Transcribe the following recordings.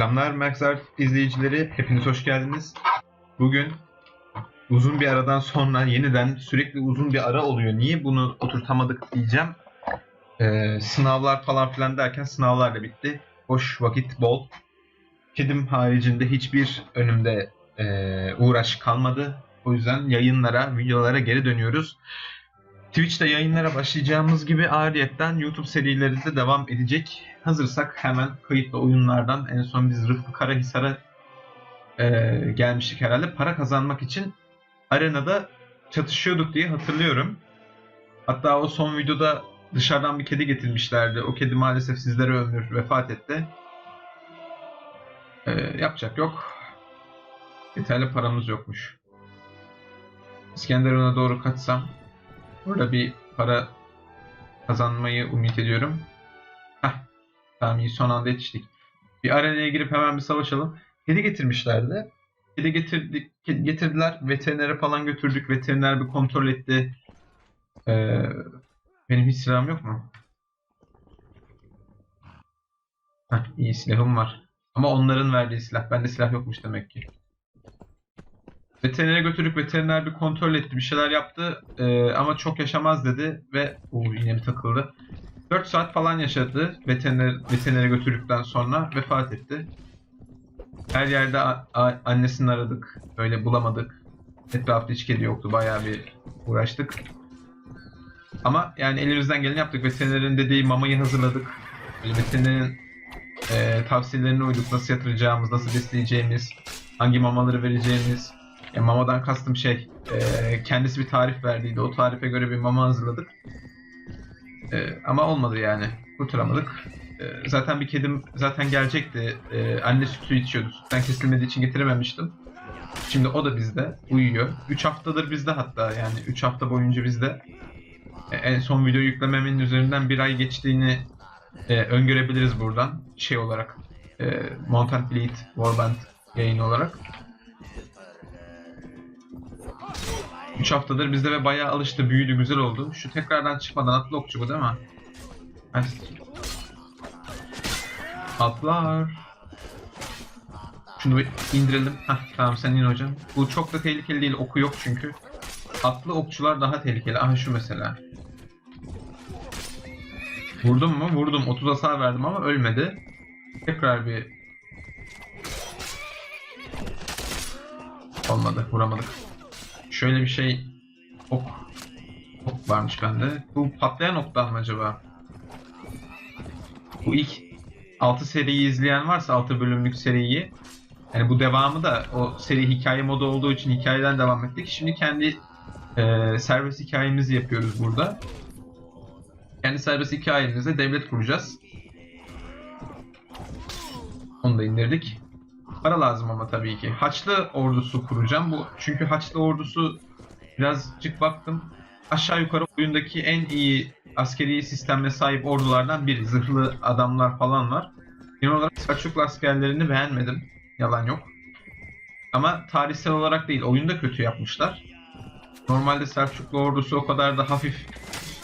Selamlar Maxar izleyicileri, hepiniz hoş geldiniz. Bugün uzun bir aradan sonra yeniden sürekli uzun bir ara oluyor. Niye bunu oturtamadık diyeceğim. Ee, sınavlar falan filan derken sınavlar da bitti. Boş vakit bol. Kedim haricinde hiçbir önümde ee, uğraş kalmadı. O yüzden yayınlara, videolara geri dönüyoruz. Twitch'te yayınlara başlayacağımız gibi ariyetten YouTube serileri de devam edecek. Hazırsak hemen kayıtlı oyunlardan en son biz Rıfkı Karahisar'a e, gelmiştik herhalde. Para kazanmak için arenada çatışıyorduk diye hatırlıyorum. Hatta o son videoda dışarıdan bir kedi getirmişlerdi. O kedi maalesef sizlere ömür vefat etti. E, yapacak yok. Yeterli paramız yokmuş. İskenderun'a doğru kaçsam Burada bir para kazanmayı umut ediyorum. Heh, tamam iyi son anda yetiştik. Bir arenaya girip hemen bir savaşalım. Kedi getirmişlerdi. Kedi getirdik, getirdiler. Veterinere falan götürdük. Veteriner bir kontrol etti. Ee, benim hiç silahım yok mu? Heh, iyi silahım var. Ama onların verdiği silah. Bende silah yokmuş demek ki. Veterinere götürdük. Veteriner bir kontrol etti. Bir şeyler yaptı. Ee, ama çok yaşamaz dedi. Ve Oo, yine bir takıldı. 4 saat falan yaşadı. Veteriner, veterinere götürdükten sonra vefat etti. Her yerde annesini aradık. Öyle bulamadık. Etrafta hiç kedi yoktu. Bayağı bir uğraştık. Ama yani elimizden geleni yaptık. Veterinerin dediği mamayı hazırladık. Böyle veterinerin e, tavsiyelerine uyduk. Nasıl yatıracağımız, nasıl besleyeceğimiz, hangi mamaları vereceğimiz. Ya mamadan kastım şey, e, kendisi bir tarif verdiydi. O tarife göre bir mama hazırladık. E, ama olmadı yani. Kurtaramadık. E, zaten bir kedim zaten gelecekti. E, anne sütü içiyordu. Sütten kesilmediği için getirememiştim. Şimdi o da bizde. Uyuyor. 3 haftadır bizde hatta yani 3 hafta boyunca bizde. E, en son video yüklememin üzerinden bir ay geçtiğini e, öngörebiliriz buradan. Şey olarak. E, Mountain Bleed Warband yayını olarak. 3 haftadır bizde ve bayağı alıştı, büyüdü, güzel oldu. Şu tekrardan çıkmadan atlı okçu bu değil mi? Ay. Atlar. Şunu bir indirelim. Heh, tamam sen in hocam. Bu çok da tehlikeli değil. Oku yok çünkü. Atlı okçular daha tehlikeli. Aha şu mesela. Vurdum mu? Vurdum. 30 hasar verdim ama ölmedi. Tekrar bir... Olmadı. Vuramadık. Şöyle bir şey... Ok. Ok varmış bende. Bu patlayan oktan mı acaba? Bu ilk 6 seriyi izleyen varsa 6 bölümlük seriyi yani bu devamı da o seri hikaye modu olduğu için hikayeden devam ettik. Şimdi kendi e, serbest hikayemizi yapıyoruz burada. Kendi serbest hikayemizde devlet kuracağız. Onu da indirdik. Para lazım ama tabii ki. Haçlı ordusu kuracağım. Bu çünkü Haçlı ordusu birazcık baktım. Aşağı yukarı oyundaki en iyi askeri sisteme sahip ordulardan biri. Zırhlı adamlar falan var. Genel olarak Selçuklu askerlerini beğenmedim. Yalan yok. Ama tarihsel olarak değil. Oyunda kötü yapmışlar. Normalde Selçuklu ordusu o kadar da hafif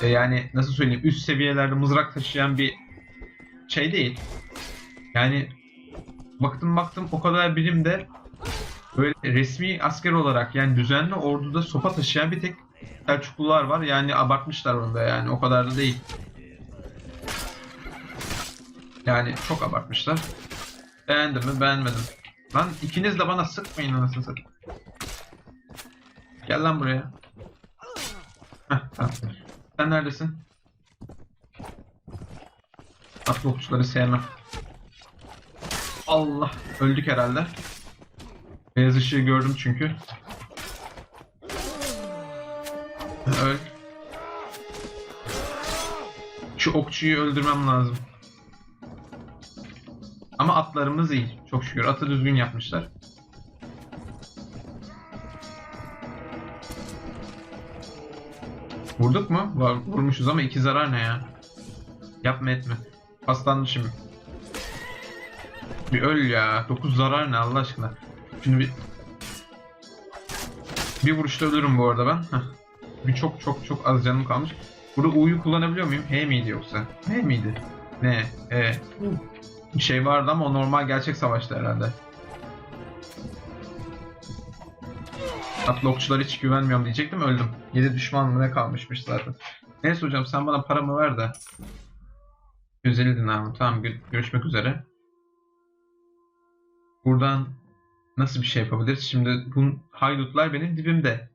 e, yani nasıl söyleyeyim üst seviyelerde mızrak taşıyan bir şey değil. Yani baktım baktım o kadar birimde böyle resmi asker olarak yani düzenli orduda sopa taşıyan bir tek Selçuklular var. Yani abartmışlar onda yani o kadar da değil. Yani çok abartmışlar. Beğendim mi beğenmedim. Lan ikiniz de bana sıkmayın anasını satayım. Gel lan buraya. Heh, tamam. Sen neredesin? Atlı okçuları sevmem. Allah. Öldük herhalde. Beyaz ışığı gördüm çünkü. Öl. Şu okçuyu öldürmem lazım. Ama atlarımız iyi. Çok şükür. Atı düzgün yapmışlar. Vurduk mu? Vurmuşuz ama iki zarar ne ya? Yapma etme. Paslandı şimdi. Bir öl ya. 9 zarar ne Allah aşkına. Şimdi bir... Bir vuruşta ölürüm bu arada ben. Heh. Bir çok çok çok az canım kalmış. Burada U'yu kullanabiliyor muyum? H miydi yoksa? H miydi? Ne? E. Bir şey vardı ama o normal gerçek savaşta herhalde. Atlı okçulara hiç güvenmiyorum diyecektim öldüm. 7 düşman mı ne kalmışmış zaten. Neyse hocam sen bana paramı ver de. 150 dinar mı? Tamam gö- görüşmek üzere. Buradan nasıl bir şey yapabiliriz? Şimdi bu haydutlar benim dibimde.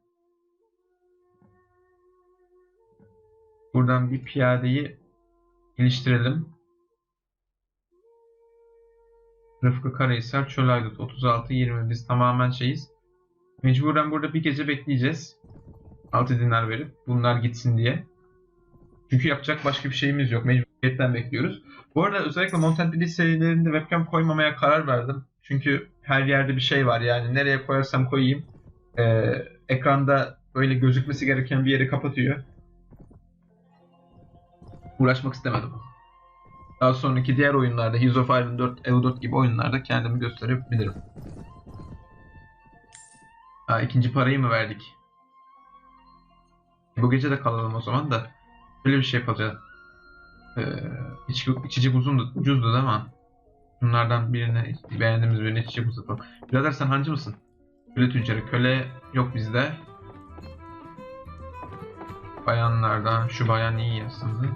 Buradan bir piyadeyi geliştirelim. Rıfkı Karahisar, Çöl Haydut 36-20 biz tamamen şeyiz. Mecburen burada bir gece bekleyeceğiz. 6 dinar verip bunlar gitsin diye. Çünkü yapacak başka bir şeyimiz yok. Mecburiyetten bekliyoruz. Bu arada özellikle Mountain serilerinde webcam koymamaya karar verdim. Çünkü her yerde bir şey var yani nereye koyarsam koyayım. Ee, ekranda böyle gözükmesi gereken bir yeri kapatıyor. Uğraşmak istemedim. Daha sonraki diğer oyunlarda Heroes of Iron 4, EU4 gibi oyunlarda kendimi gösterebilirim. Ha, ikinci parayı mı verdik? Bu gece de kalalım o zaman da. Böyle bir şey yapacağız. Ee, içki, içecek uzundu, ucuzdu değil mi? Bunlardan birine beğendiğimiz birine içecek uzatalım. Birader sen hancı mısın? Köle tüccarı. Köle yok bizde. Bayanlardan. Şu bayan iyi aslında.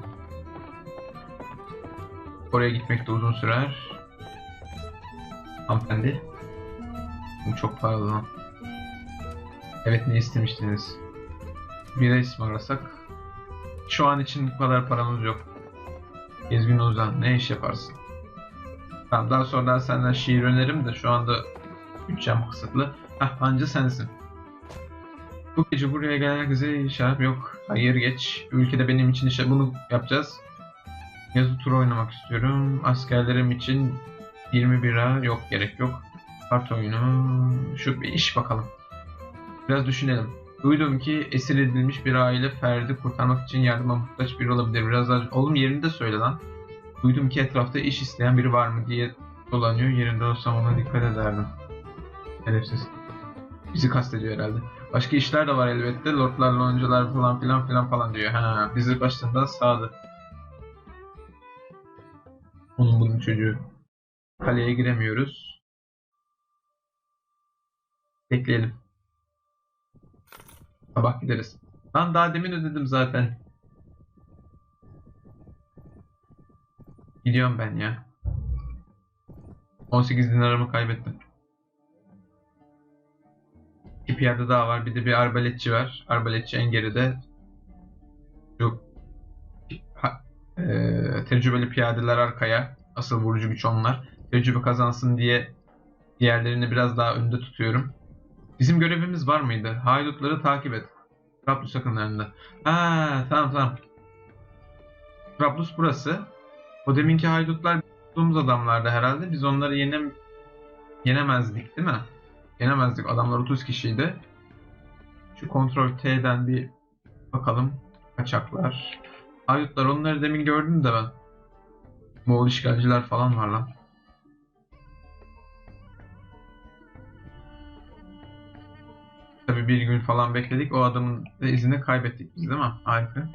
Oraya gitmek de uzun sürer. Hanımefendi. Bu çok pahalı lan. Evet ne istemiştiniz? Bira ısmarlasak. Şu an için bu kadar paramız yok. Gezgin Ozan ne iş yaparsın? Tamam daha sonra senden şiir öneririm de şu anda bütçem kısıtlı. Hah hancı sensin. Bu gece buraya gelen herkese şarap yok. Hayır geç. Ülkede benim için işte bunu yapacağız. Yazı turu oynamak istiyorum. Askerlerim için 20 bira yok gerek yok. Kart oyunu. Şu bir iş bakalım. Biraz düşünelim. Duydum ki esir edilmiş bir aile Ferdi kurtarmak için yardıma muhtaç biri olabilir. Biraz daha... Oğlum yerinde söyle lan. Duydum ki etrafta iş isteyen biri var mı diye dolanıyor. Yerinde olsam ona dikkat ederdim. Hedefsiz. Bizi kastediyor herhalde. Başka işler de var elbette. Lordlar, loncalar falan filan filan falan diyor. Ha, bizi başından sağdı. Onun bunun çocuğu. Kaleye giremiyoruz. Bekleyelim. Sabah gideriz. Lan daha demin ödedim zaten. Gidiyorum ben ya. 18 dinarımı kaybettim. İki piyade daha var. Bir de bir arbaletçi var. Arbaletçi en geride. Şu ha, eee, tecrübeli piyadeler arkaya. Asıl vurucu güç onlar. Tecrübe kazansın diye diğerlerini biraz daha önde tutuyorum. Bizim görevimiz var mıydı? Haydutları takip et. Trablus yakınlarında. Ha tamam tamam. Trablus burası. O deminki haydutlar bulduğumuz adamlardı herhalde. Biz onları yenem yenemezdik değil mi? Yenemezdik. Adamlar 30 kişiydi. Şu kontrol T'den bir bakalım. Kaçaklar. Haydutlar onları demin gördüm de ben. Moğol işgalciler falan var lan. Tabi bir gün falan bekledik. O adamın da izini kaybettik biz değil mi? Harika.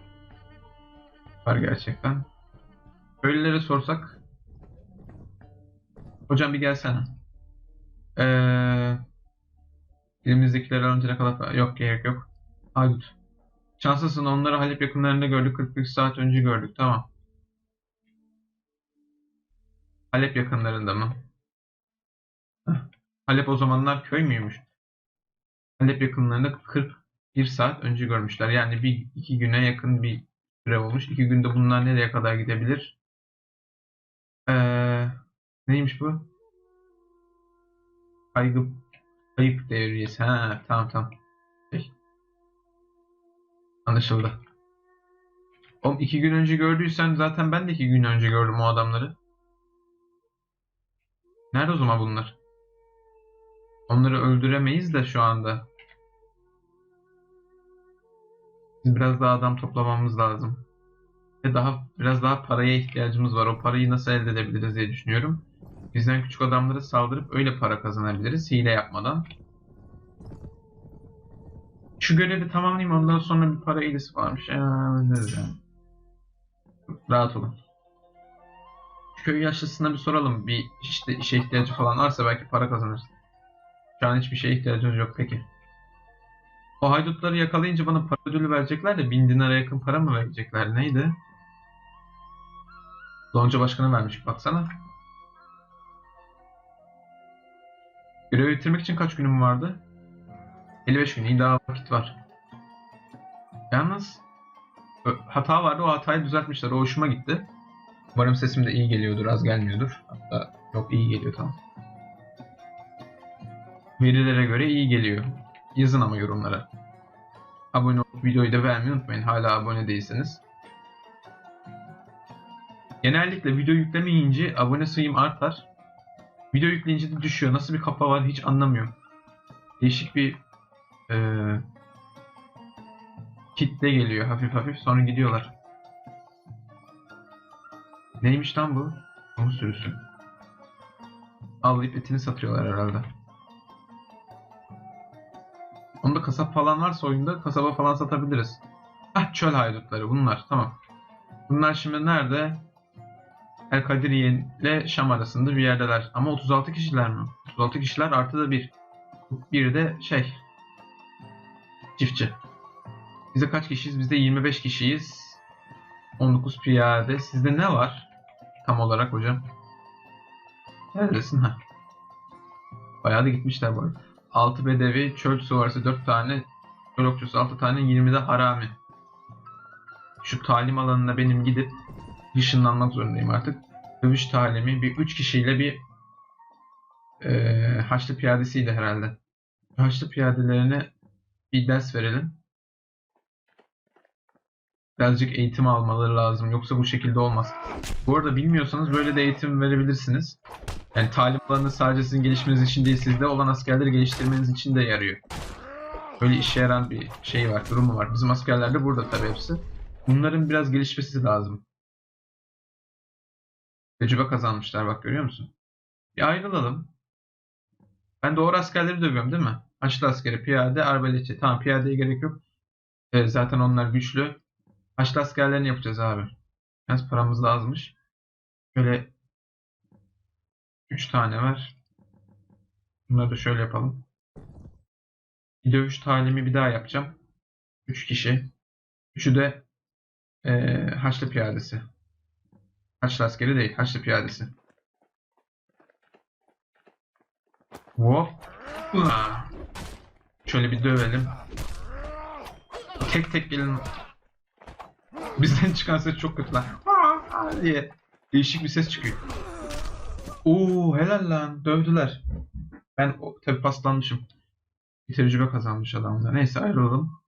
Var gerçekten. Köylülere sorsak. Hocam bir gelsene. Ee, elimizdekileri alınca ne kadar... Yok gerek yok. Haydut. Şanslısın onları Halep yakınlarında gördük. 45 saat önce gördük. Tamam. Halep yakınlarında mı? Halep o zamanlar köy müymüş? Halep yakınlarında 41 saat önce görmüşler. Yani bir iki güne yakın bir süre olmuş. İki günde bunlar nereye kadar gidebilir? Neymiş bu? Kaygı, kayıp devriyesi. Ha, tamam tamam. Şey. Anlaşıldı. Oğlum iki gün önce gördüysen zaten ben de iki gün önce gördüm o adamları. Nerede o zaman bunlar? Onları öldüremeyiz de şu anda. Biraz daha adam toplamamız lazım. Ve daha biraz daha paraya ihtiyacımız var. O parayı nasıl elde edebiliriz diye düşünüyorum. Bizden küçük adamlara saldırıp öyle para kazanabiliriz. Hile yapmadan. Şu görevi tamamlayayım ondan sonra bir para hilesi varmış. Ee? Rahat olun. Köy yaşlısına bir soralım. Bir işte işe ihtiyacı falan varsa belki para kazanırız. Şu an hiçbir şeye ihtiyacımız yok peki. O haydutları yakalayınca bana para ödülü verecekler de bin dinara yakın para mı verecekler? Neydi? Lonca başkanı vermiş baksana. Görevi bitirmek için kaç günüm vardı? 55 gün. iyi daha vakit var. Yalnız hata vardı. O hatayı düzeltmişler. O hoşuma gitti. Umarım sesim de iyi geliyordur. Az gelmiyordur. Hatta yok iyi geliyor tamam. Verilere göre iyi geliyor. Yazın ama yorumlara. Abone olup videoyu da beğenmeyi unutmayın. Hala abone değilseniz. Genellikle video yüklemeyince abone sayım artar. Video yükleyince de düşüyor. Nasıl bir kafa var hiç anlamıyorum. Değişik bir eee kitle geliyor hafif hafif sonra gidiyorlar. Neymiş lan bu? Onu sürüsü. Avlayıp etini satıyorlar herhalde. Onda kasap falan varsa oyunda kasaba falan satabiliriz. Hah çöl haydutları bunlar tamam. Bunlar şimdi nerede? El Kadiriye ile Şam arasında bir yerdeler. Ama 36 kişiler mi? 36 kişiler artı da bir. Bir de şey. Çiftçi. Bize kaç kişiyiz? Bizde 25 kişiyiz. 19 piyade. Sizde ne var? Tam olarak hocam. Neredesin ha? Bayağı da gitmişler bu arada. 6 bedevi, çöl süvarisi 4 tane, çöl okçusu 6 tane, 20 de harami. Şu talim alanına benim gidip ışınlanmak zorundayım artık. Dövüş talimi bir 3 kişiyle bir eee Haçlı piyadesiyle herhalde. Haçlı piyadelerine bir ders verelim. Birazcık eğitim almaları lazım. Yoksa bu şekilde olmaz. Bu arada bilmiyorsanız böyle de eğitim verebilirsiniz. Yani talim alanı sadece sizin gelişmeniz için değil, sizde olan askerleri geliştirmeniz için de yarıyor. Böyle işe yarayan bir şey var, durumu var. Bizim askerler de burada tabii hepsi. Bunların biraz gelişmesi lazım. Tecrübe kazanmışlar bak görüyor musun? Bir ayrılalım. Ben doğru askerleri dövüyorum değil mi? Haçlı askeri, piyade, arbaletçi. Tamam piyadeye gerek yok. Ee, zaten onlar güçlü. Haçlı askerlerini yapacağız abi. Biraz paramız da azmış. Şöyle 3 tane var. Bunları da şöyle yapalım. Bir dövüş talimi bir daha yapacağım. 3 kişi. Üçü de eee Haçlı piyadesi. Haçlı askeri değil, Haçlı piyadesi. Hop. Ulan. Şöyle bir dövelim. Tek tek gelin. Bizden çıkan ses çok kötü lan. Diye. Değişik bir ses çıkıyor. Oo helal lan. Dövdüler. Ben tabi paslanmışım. Bir tecrübe kazanmış adamda. Neyse ayrılalım.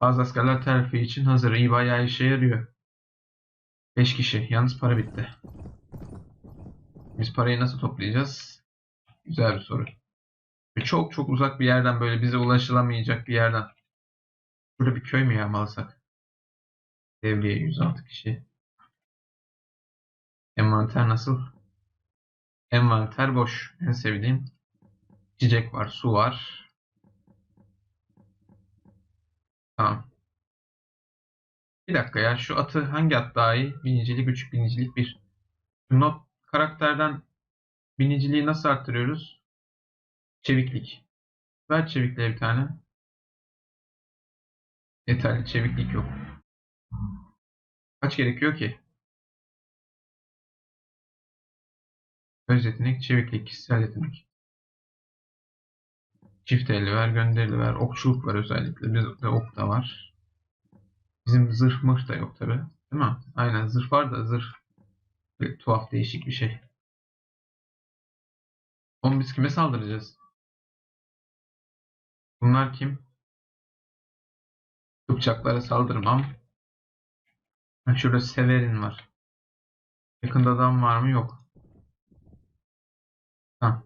Bazı askerler terfi için hazır. İyi bayağı işe yarıyor. 5 kişi. Yalnız para bitti. Biz parayı nasıl toplayacağız? Güzel bir soru. Ve çok çok uzak bir yerden böyle bize ulaşılamayacak bir yerden. Burada bir köy mü yağmalasak? Devriye 106 kişi. Envanter nasıl? Envanter boş. En sevdiğim. Çiçek var, su var. Tamam. Bir dakika ya şu atı hangi at daha iyi? Binicilik 3, binicilik 1. Not karakterden biniciliği nasıl arttırıyoruz? Çeviklik. Ver çevikliğe bir tane. Yeterli çeviklik yok. Kaç gerekiyor ki? Öz yetenek, çeviklik, kişisel yetenek. Çift elli ver, gönderili ver. Okçuluk var özellikle. Bizde ok da var. Bizim zırh mırh da yok tabi. Değil mi? Aynen zırh var da zırh bir tuhaf değişik bir şey. Oğlum biz kime saldıracağız? Bunlar kim? Kıpçaklara saldırmam. Şurada Severin var. Yakında adam var mı? Yok. Ha.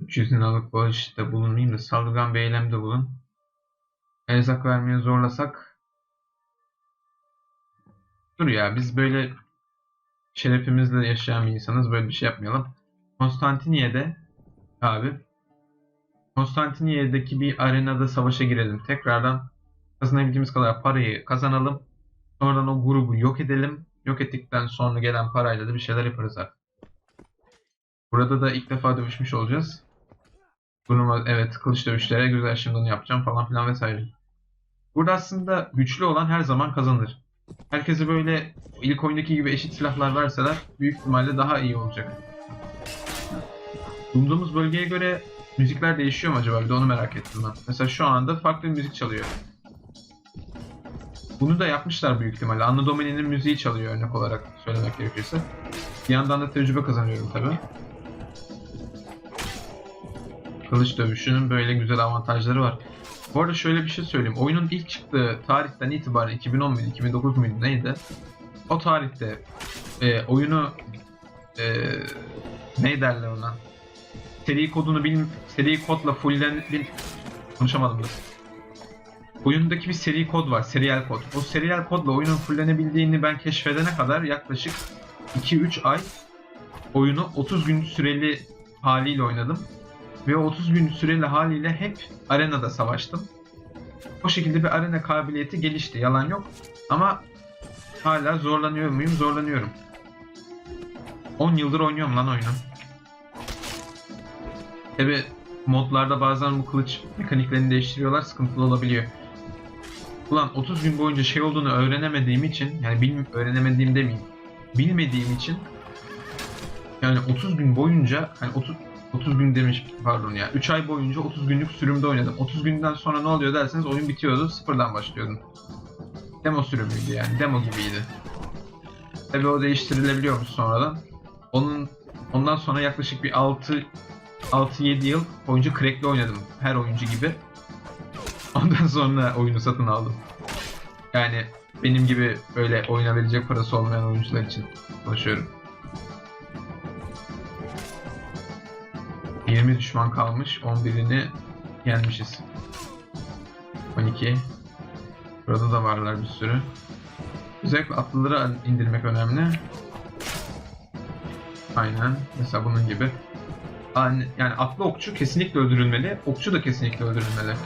300 liralık bağışta bulunmayayım da saldırgan bir eylemde bulun. Erzak vermeye zorlasak. Dur ya biz böyle şerefimizle yaşayan bir insanız. Böyle bir şey yapmayalım. Konstantiniye'de abi Konstantiniye'deki bir arenada savaşa girelim. Tekrardan kazanabildiğimiz kadar parayı kazanalım. Sonradan o grubu yok edelim. Yok ettikten sonra gelen parayla da bir şeyler yaparız artık. Burada da ilk defa dövüşmüş olacağız. Turnuva, evet kılıç dövüşlere güzel şimdi onu yapacağım falan filan vesaire. Burada aslında güçlü olan her zaman kazanır. Herkese böyle ilk oyundaki gibi eşit silahlar verseler büyük ihtimalle daha iyi olacak. Bulunduğumuz bölgeye göre müzikler değişiyor mu acaba? Bir de onu merak ettim ben. Mesela şu anda farklı bir müzik çalıyor. Bunu da yapmışlar büyük ihtimalle. Anno Domini'nin müziği çalıyor örnek olarak söylemek gerekirse. Bir yandan da tecrübe kazanıyorum tabi. Kılıç dövüşünün böyle güzel avantajları var. Bu arada şöyle bir şey söyleyeyim. Oyunun ilk çıktığı tarihten itibaren 2010 muydu, 2009 muydu neydi? O tarihte e, oyunu e, ne derler ona? Seri kodunu bil, seri kodla fullen bil, konuşamadım da. Oyundaki bir seri kod var, serial kod. O serial kodla oyunun fullenebildiğini ben keşfedene kadar yaklaşık 2-3 ay oyunu 30 gün süreli haliyle oynadım. Ve o 30 gün süreli haliyle hep arenada savaştım. O şekilde bir arena kabiliyeti gelişti. Yalan yok. Ama hala zorlanıyor muyum? Zorlanıyorum. 10 yıldır oynuyorum lan oyunu. Tabi modlarda bazen bu kılıç mekaniklerini değiştiriyorlar. Sıkıntılı olabiliyor. Ulan 30 gün boyunca şey olduğunu öğrenemediğim için yani bil, öğrenemediğim demeyeyim. Bilmediğim için yani 30 gün boyunca hani 30 30 gün demiş pardon ya 3 ay boyunca 30 günlük sürümde oynadım. 30 günden sonra ne oluyor derseniz oyun bitiyordu. Sıfırdan başlıyordum. Demo sürümüydü yani. Demo gibiydi. Tabii o değiştirilebiliyormuş sonradan. Onun ondan sonra yaklaşık bir 6 6-7 yıl boyunca crack'le oynadım. Her oyuncu gibi. Ondan sonra oyunu satın aldım. Yani benim gibi öyle oyuna verecek parası olmayan oyuncular için konuşuyorum. 20 düşman kalmış. 11'ini yenmişiz. 12. Burada da varlar bir sürü. Özellikle atlıları indirmek önemli. Aynen. Mesela bunun gibi. Yani atlı okçu kesinlikle öldürülmeli. Okçu da kesinlikle öldürülmeli.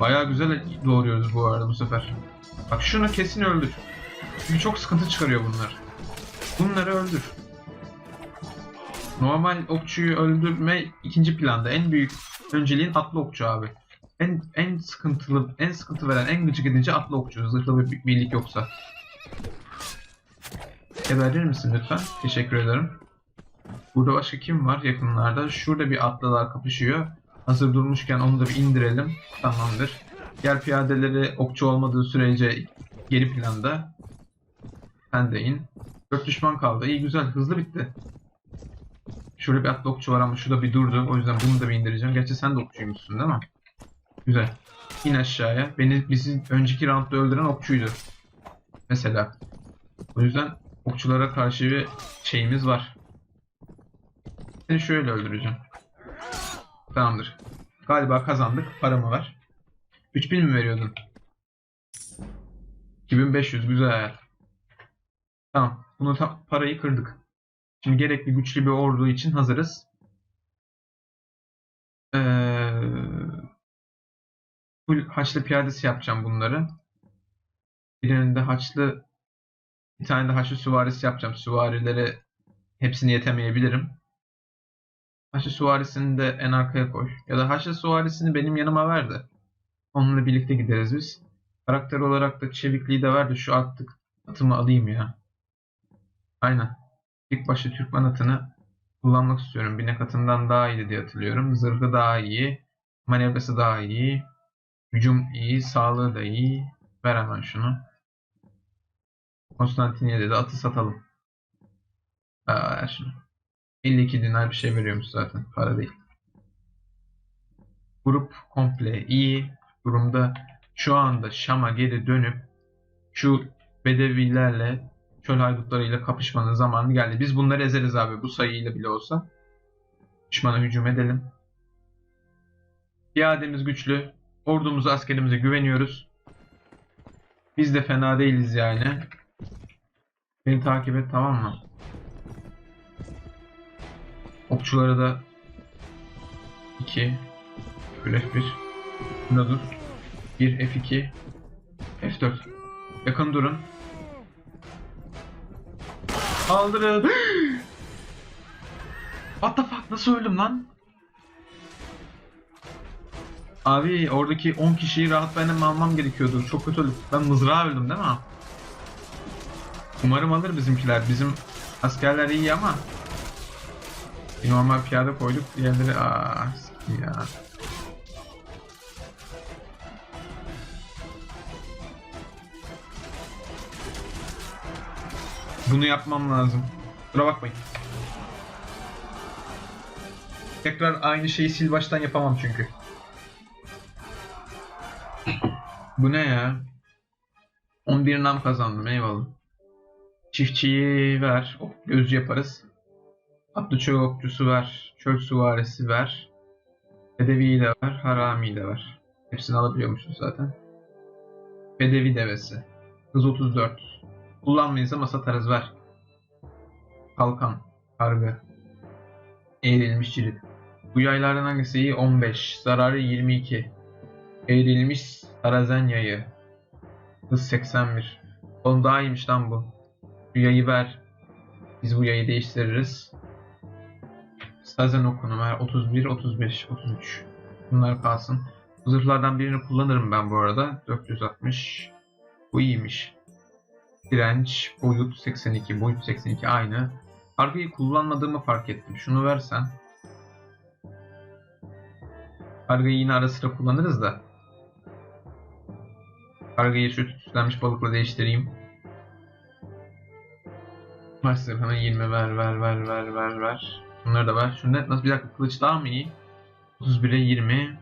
Bayağı güzel doğruyoruz bu arada bu sefer. Bak şunu kesin öldür. Çünkü çok sıkıntı çıkarıyor bunlar. Bunları öldür. Normal okçuyu öldürme ikinci planda. En büyük önceliğin atlı okçu abi. En en sıkıntılı, en sıkıntı veren, en gıcık edici atlı okçu. Zırhlı bir birlik yoksa. Geberir misin lütfen? Teşekkür ederim. Burada başka kim var yakınlarda? Şurada bir atlılar kapışıyor. Hazır durmuşken onu da bir indirelim. Tamamdır. Diğer piyadeleri okçu olmadığı sürece geri planda. Sen de in. Dört düşman kaldı. İyi güzel. Hızlı bitti. Şurada bir atlı okçu var ama şurada bir durdu. O yüzden bunu da bir indireceğim. Gerçi sen de okçuymuşsun değil mi? Güzel. İn aşağıya. Beni bizi önceki roundda öldüren okçuydu. Mesela. O yüzden okçulara karşı bir şeyimiz var. Seni şöyle öldüreceğim. Tamamdır. Galiba kazandık. Paramı var. 3000 mi veriyordun? 2500 güzel. Tamam. Bunu ta- parayı kırdık. Şimdi gerekli güçlü bir ordu için hazırız. Ee, full haçlı piyadesi yapacağım bunları. Birinin de haçlı bir tane de haçlı süvarisi yapacağım. Süvarilere hepsini yetemeyebilirim. Haçlı süvarisini de en arkaya koy. Ya da haçlı süvarisini benim yanıma ver de. Onunla birlikte gideriz biz. Karakter olarak da çevikliği de ver de şu attık atımı alayım ya. Aynen. İlk başta Türkmen atını kullanmak istiyorum. Binek atından daha iyi diye hatırlıyorum. Zırhı daha iyi. Manevrası daha iyi. Hücum iyi. Sağlığı da iyi. Ver hemen şunu. Konstantiniye'de de atı satalım. Aa, ver şunu. 52 dinar bir şey veriyormuş zaten. Para değil. Grup komple iyi durumda. Şu anda Şam'a geri dönüp şu Bedevilerle çöl haydutlarıyla kapışmanın zamanı geldi. Biz bunları ezeriz abi bu sayıyla bile olsa. Düşmana hücum edelim. Piyademiz güçlü. Ordumuza, askerimize güveniyoruz. Biz de fena değiliz yani. Beni takip et tamam mı? Okçulara da 2 Şöyle F1 Bunda dur 1 F2 F4 Yakın durun Kaldırın. What the fuck nasıl öldüm lan? Abi oradaki 10 kişiyi rahat benim almam gerekiyordu. Çok kötü öldüm. Ben mızrağa öldüm değil mi? Umarım alır bizimkiler. Bizim askerler iyi ama bir normal piyade koyduk. Diğerleri aa siktir ya. Bunu yapmam lazım. Kusura bakmayın. Tekrar aynı şeyi sil baştan yapamam çünkü. Bu ne ya? 11 nam kazandım eyvallah. Çiftçiyi ver. Oh, gözcü yaparız. Atlı çöl okçusu ver. Çöl süvarisi ver. Bedevi'yi de ver. Harami'yi de ver. Hepsini alabiliyormuşuz zaten. Bedevi devesi. Hız 34. Kullanmayız ama satarız ver. Kalkan. Kargı. Eğrilmiş cirit. Bu yaylardan hangisi iyi? 15. Zararı 22. Eğrilmiş Sarazen yayı. Hız 81. Oğlum daha iyiymiş lan bu. Şu yayı ver. Biz bu yayı değiştiririz. Sazen okunu ver. 31, 35, 33. Bunlar kalsın. Bu Zırhlardan birini kullanırım ben bu arada. 460. Bu iyiymiş. Direnç, boyut 82, boyut 82 aynı. Kargıyı kullanmadığımı fark ettim. Şunu versen. Kargıyı yine ara sıra kullanırız da. Kargayı şu süslenmiş balıkla değiştireyim. Maç zırhına 20 ver ver ver ver ver ver. Bunları da ver. Şunu nasıl bir dakika kılıç daha mı iyi? 31'e 20.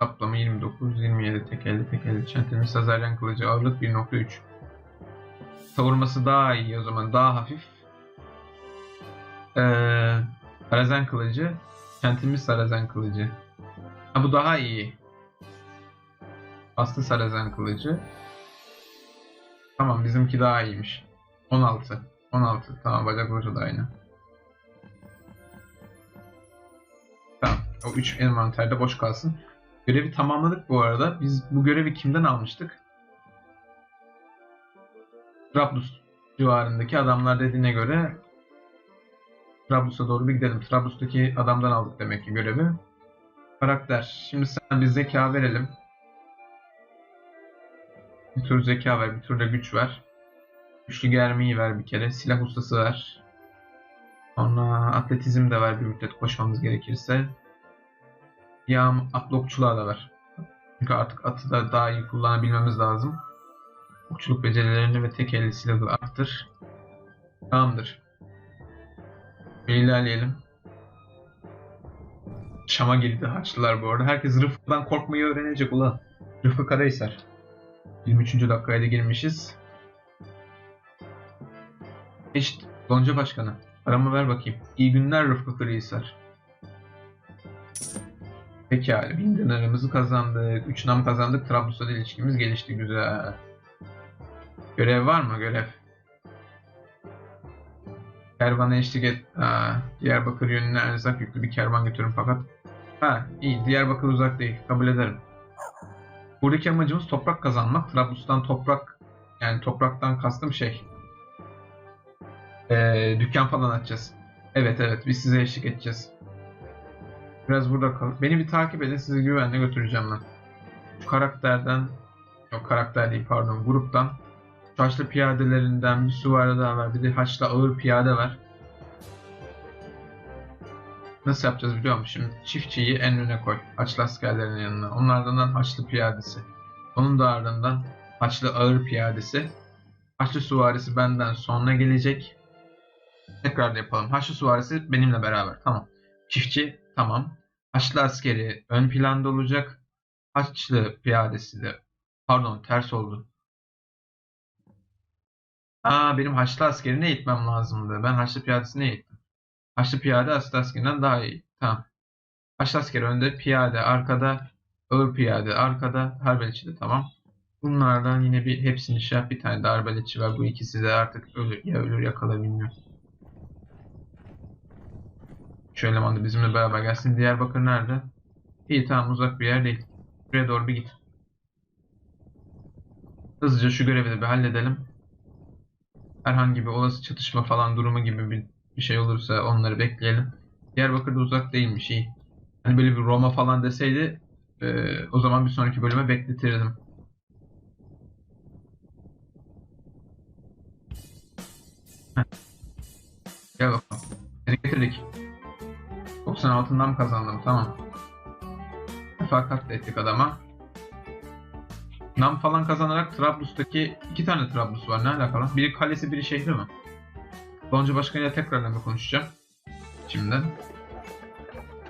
Kaplama 29, 27 tekelli tekelli. Çentilmiş Sazaryan kılıcı ağırlık 1.3. Savurması daha iyi o zaman. Daha hafif. Ee, Sarazen kılıcı. Çentilmiş Sarazen kılıcı. Ha bu daha iyi. Aslı Sarazen kılıcı. Tamam bizimki daha iyiymiş. 16. 16. Tamam bacakları da aynı. Tamam. O 3 envanterde boş kalsın. Görevi tamamladık bu arada. Biz bu görevi kimden almıştık? Trablus civarındaki adamlar dediğine göre Trablus'a doğru bir gidelim. Trablus'taki adamdan aldık demek ki görevi. Karakter. Şimdi sen bir zeka verelim. Bir tur zeka ver, bir tur da güç ver. Güçlü germeyi ver bir kere. Silah ustası ver. Sonra atletizm de ver bir müddet koşmamız gerekirse. Yağım atlı okçuluğa da ver. Çünkü artık atı da daha iyi kullanabilmemiz lazım. Okçuluk becerilerini ve tek elli silahı arttır. Tamamdır. Bir ilerleyelim. Şam'a girdi Haçlılar bu arada. Herkes Rıfkı'dan korkmayı öğrenecek ulan. Rıfkı Karahisar. 23. dakikaya da girmişiz. Eşit. Gonca Başkanı. Paramı ver bakayım. İyi günler Rıfkı Karahisar. Pekala. Bin dinarımızı kazandık. 3 nam kazandık. Trablus'la ilişkimiz gelişti. Güzel. Görev var mı? Görev. Kervana eşlik et. Aa, Diyarbakır yönüne erzak yüklü bir kervan götürün fakat. Ha iyi. Diyarbakır uzak değil. Kabul ederim. Buradaki amacımız toprak kazanmak. Trablus'tan toprak yani topraktan kastım şey. Ee, dükkan falan açacağız. Evet evet biz size eşlik edeceğiz. Biraz burada kal. Beni bir takip edin sizi güvenle götüreceğim ben. Şu karakterden yok karakter değil pardon gruptan Haçlı piyadelerinden bir süvari daha var. Bir de Haçlı ağır piyade var. Nasıl yapacağız biliyor musun? Şimdi çiftçiyi en öne koy. Haçlı askerlerin yanına. Onlardan Haçlı piyadesi. Onun da ardından Haçlı ağır piyadesi. Haçlı süvarisi benden sonra gelecek. Tekrar yapalım. Haçlı süvarisi benimle beraber. Tamam. Çiftçi tamam. Haçlı askeri ön planda olacak. Haçlı piyadesi de pardon ters oldu. Aa benim Haçlı askerini eğitmem lazımdı. Ben Haçlı piyadesini eğittim. Haçlı piyade Haçlı askerinden daha iyi. Tamam. Haçlı askeri önde, piyade arkada, ağır piyade arkada, harbeletçi de tamam. Bunlardan yine bir hepsini şey. Bir tane de arbeletçi var. Bu ikisi de artık ölür ya ölür ya kalır bilmiyorum. Şu eleman da bizimle beraber gelsin. Diyarbakır nerede? İyi tamam uzak bir yer değil. Buraya doğru bir git. Hızlıca şu görevi de bir halledelim. herhangi bir olası çatışma falan durumu gibi bir, bir şey olursa onları bekleyelim. Diyarbakır da uzak değilmiş iyi. Hani böyle bir Roma falan deseydi e, o zaman bir sonraki bölüme bekletirdim. Heh. Gel bakalım. Seni getirdik. 90 altından kazandım tamam. Fakat ettik adama. Nam falan kazanarak Trablus'taki iki tane Trablus var. Ne alakalı? Biri kalesi, biri şehri mi? Lonca Başkanı'yla tekrardan bir konuşacağım. Şimdi.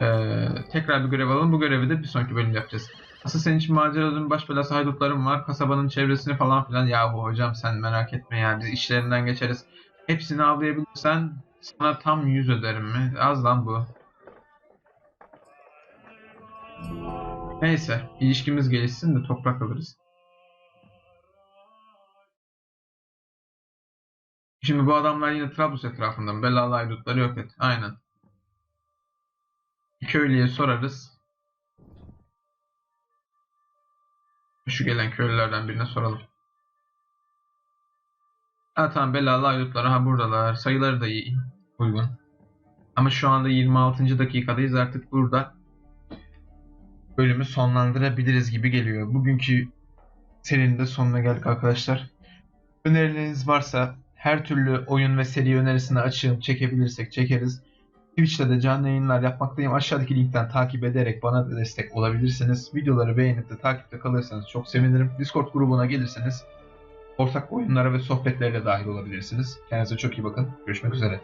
Ee, tekrar bir görev alalım. Bu görevi de bir sonraki bölüm yapacağız. Asıl senin için maceraların baş belası haydutlarım var. Kasabanın çevresini falan filan. Yahu hocam sen merak etme ya. Biz işlerinden geçeriz. Hepsini avlayabilirsen sana tam 100 öderim mi? Az lan bu. Neyse. ilişkimiz gelişsin de toprak alırız. Şimdi bu adamlar yine Trablus etrafında? Belalı haydutları yok et. Aynen. Köylüye sorarız. Şu gelen köylülerden birine soralım. Ha tamam belalı haydutlar. Ha buradalar. Sayıları da iyi. Uygun. Ama şu anda 26. dakikadayız. Artık burada bölümü sonlandırabiliriz gibi geliyor. Bugünkü serinin de sonuna geldik arkadaşlar. Önerileriniz varsa her türlü oyun ve seri önerisini açığım. Çekebilirsek çekeriz. Twitch'te de canlı yayınlar yapmaktayım. Aşağıdaki linkten takip ederek bana da destek olabilirsiniz. Videoları beğenip de takipte kalırsanız çok sevinirim. Discord grubuna gelirseniz ortak oyunlara ve sohbetlerle dahil olabilirsiniz. Kendinize çok iyi bakın. Görüşmek üzere.